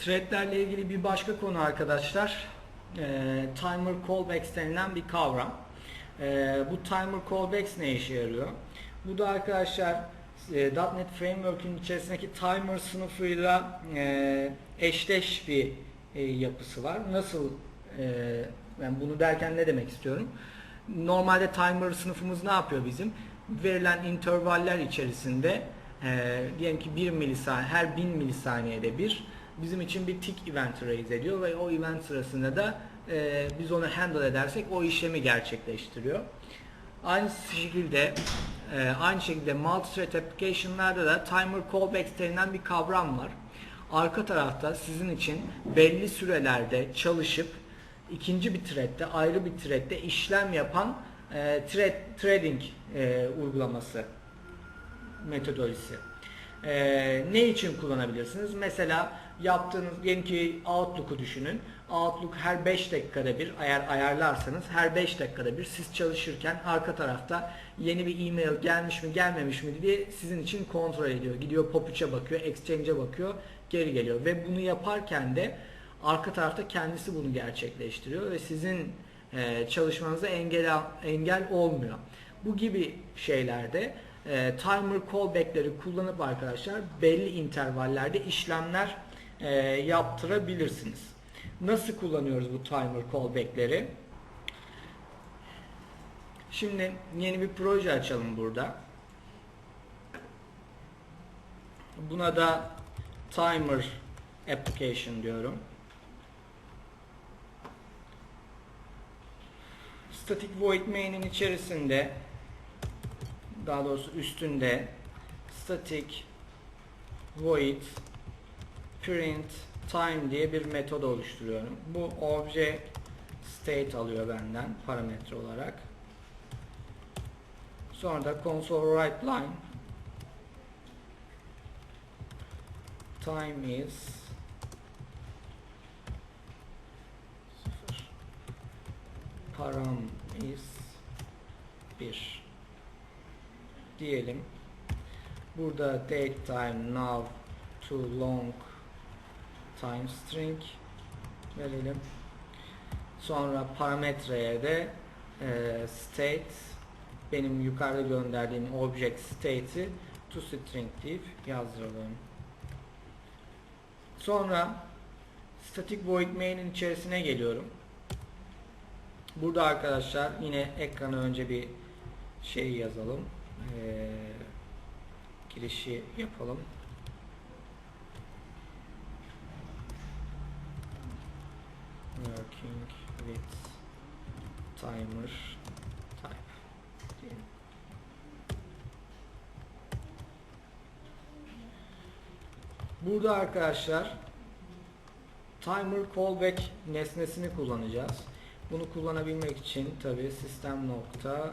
Threadlerle ilgili bir başka konu arkadaşlar. e, timer callbacks denilen bir kavram. E, bu timer callbacks ne işe yarıyor? Bu da arkadaşlar e, .NET Framework'ün içerisindeki timer sınıfıyla e, eşleş bir e, yapısı var. Nasıl e, ben bunu derken ne demek istiyorum? Normalde timer sınıfımız ne yapıyor bizim? Verilen intervaller içerisinde e, diyelim ki 1 milisaniye, her 1000 milisaniyede bir bizim için bir tick event raise ediyor ve o event sırasında da e, biz onu handle edersek o işlemi gerçekleştiriyor. Aynı şekilde e, aynı şekilde multi-thread application'larda da timer callbacks denilen bir kavram var. Arka tarafta sizin için belli sürelerde çalışıp ikinci bir threadde ayrı bir threadde işlem yapan e, thread trading e, uygulaması metodolojisi. E, ne için kullanabilirsiniz? Mesela yaptığınız diyelim ki Outlook'u düşünün. Outlook her 5 dakikada bir eğer ayarlarsanız her 5 dakikada bir siz çalışırken arka tarafta yeni bir e-mail gelmiş mi gelmemiş mi diye sizin için kontrol ediyor. Gidiyor Pop3'e bakıyor, Exchange'e bakıyor, geri geliyor ve bunu yaparken de arka tarafta kendisi bunu gerçekleştiriyor ve sizin e, çalışmanıza engel engel olmuyor. Bu gibi şeylerde e, timer callback'leri kullanıp arkadaşlar belli intervallerde işlemler e, yaptırabilirsiniz. Nasıl kullanıyoruz bu timer callback'leri? Şimdi yeni bir proje açalım burada. Buna da timer application diyorum. Static void main'in içerisinde daha doğrusu üstünde static void print time diye bir metod oluşturuyorum. Bu obje state alıyor benden parametre olarak. Sonra da console write line time is param is 1 diyelim. Burada date time now to long time string verelim. Sonra parametreye de e, state benim yukarıda gönderdiğim object state'i to string deyip yazdıralım. Sonra static void main'in içerisine geliyorum. Burada arkadaşlar yine ekrana önce bir şey yazalım. Ee, girişi yapalım. Working with timer type. Burada arkadaşlar timer callback nesnesini kullanacağız. Bunu kullanabilmek için tabi sistem nokta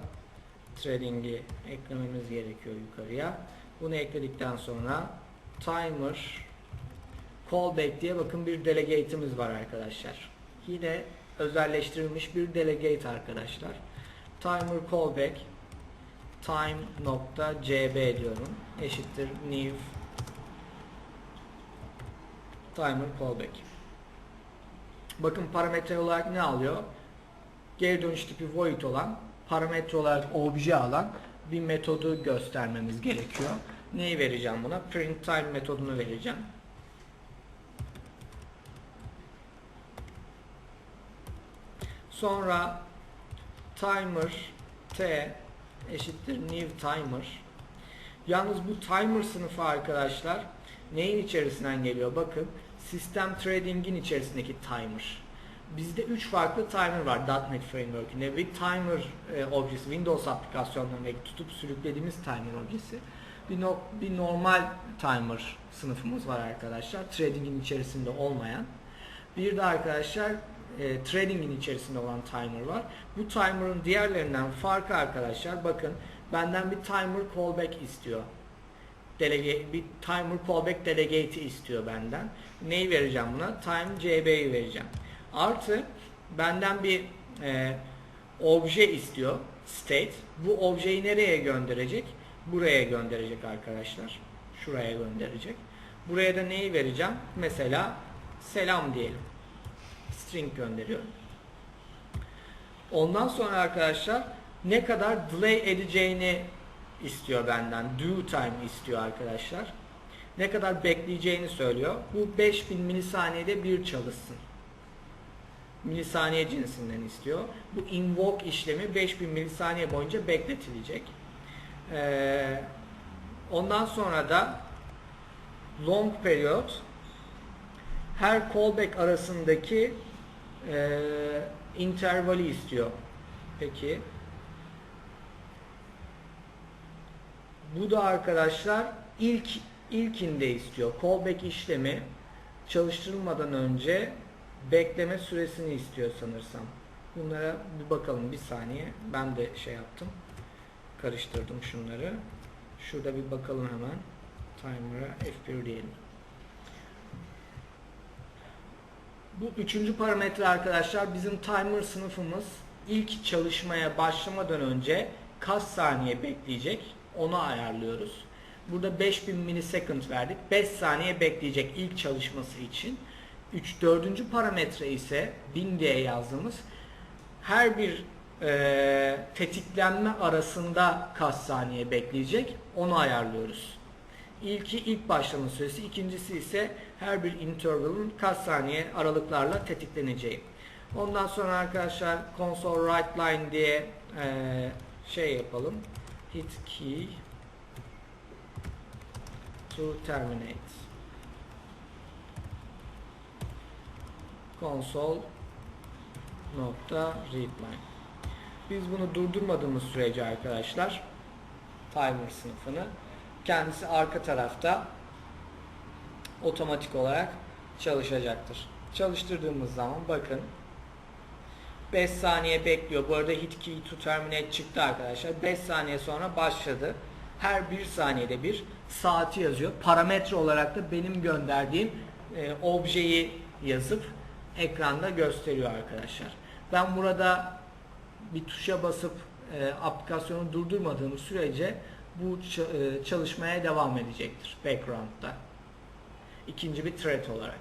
trading'i eklememiz gerekiyor yukarıya. Bunu ekledikten sonra timer callback diye bakın bir delegate'imiz var arkadaşlar. Yine özelleştirilmiş bir delegate arkadaşlar. Timer callback time nokta cb diyorum. Eşittir new timer callback. Bakın parametre olarak ne alıyor? Geri dönüş tipi void olan parametre olarak obje alan bir metodu göstermemiz gerekiyor. Neyi vereceğim buna? Print time metodunu vereceğim. Sonra timer t eşittir new timer. Yalnız bu timer sınıfı arkadaşlar neyin içerisinden geliyor? Bakın sistem trading'in içerisindeki timer. Bizde 3 farklı timer var .NET Framework'ünde. Bir timer e, objesi, Windows aplikasyonlarındaki tutup sürüklediğimiz timer objesi. Bir, no, bir normal timer sınıfımız var arkadaşlar. Trading'in içerisinde olmayan. Bir de arkadaşlar e, trading'in içerisinde olan timer var. Bu timer'ın diğerlerinden farkı arkadaşlar bakın benden bir timer callback istiyor. Delege, bir timer callback delegate'i istiyor benden. Neyi vereceğim buna? Time cb'yi vereceğim. Artı benden bir e, obje istiyor. State. Bu objeyi nereye gönderecek? Buraya gönderecek arkadaşlar. Şuraya gönderecek. Buraya da neyi vereceğim? Mesela selam diyelim. String gönderiyor. Ondan sonra arkadaşlar ne kadar delay edeceğini istiyor benden. Due time istiyor arkadaşlar. Ne kadar bekleyeceğini söylüyor. Bu 5000 milisaniyede bir çalışsın. Milisaniye cinsinden istiyor. Bu invoke işlemi 5000 milisaniye boyunca bekletilecek. Ee, ondan sonra da long period her callback arasındaki e, intervali istiyor. Peki. Bu da arkadaşlar ilk ilkinde istiyor. Callback işlemi çalıştırılmadan önce bekleme süresini istiyor sanırsam. Bunlara bir bakalım bir saniye. Ben de şey yaptım. Karıştırdım şunları. Şurada bir bakalım hemen. Timer'a F1 diyelim. Bu üçüncü parametre arkadaşlar bizim timer sınıfımız ilk çalışmaya başlamadan önce kaç saniye bekleyecek onu ayarlıyoruz. Burada 5000 milisecond verdik. 5 saniye bekleyecek ilk çalışması için. 3 dördüncü parametre ise 1000 diye yazdığımız her bir e, tetiklenme arasında kaç saniye bekleyecek onu ayarlıyoruz. İlki ilk başlama süresi, ikincisi ise her bir interval'ın kaç saniye aralıklarla tetikleneceği. Ondan sonra arkadaşlar console write line diye e, şey yapalım. Hit key to terminate. Console nokta readline. Biz bunu durdurmadığımız sürece arkadaşlar timer sınıfını kendisi arka tarafta otomatik olarak çalışacaktır. Çalıştırdığımız zaman bakın 5 saniye bekliyor. Bu arada hit key to terminate çıktı arkadaşlar. 5 saniye sonra başladı. Her 1 saniyede bir saati yazıyor. Parametre olarak da benim gönderdiğim e, objeyi yazıp ekranda gösteriyor arkadaşlar. Ben burada bir tuşa basıp e, aplikasyonu durdurmadığım sürece bu e, çalışmaya devam edecektir background'da. İkinci bir thread olarak.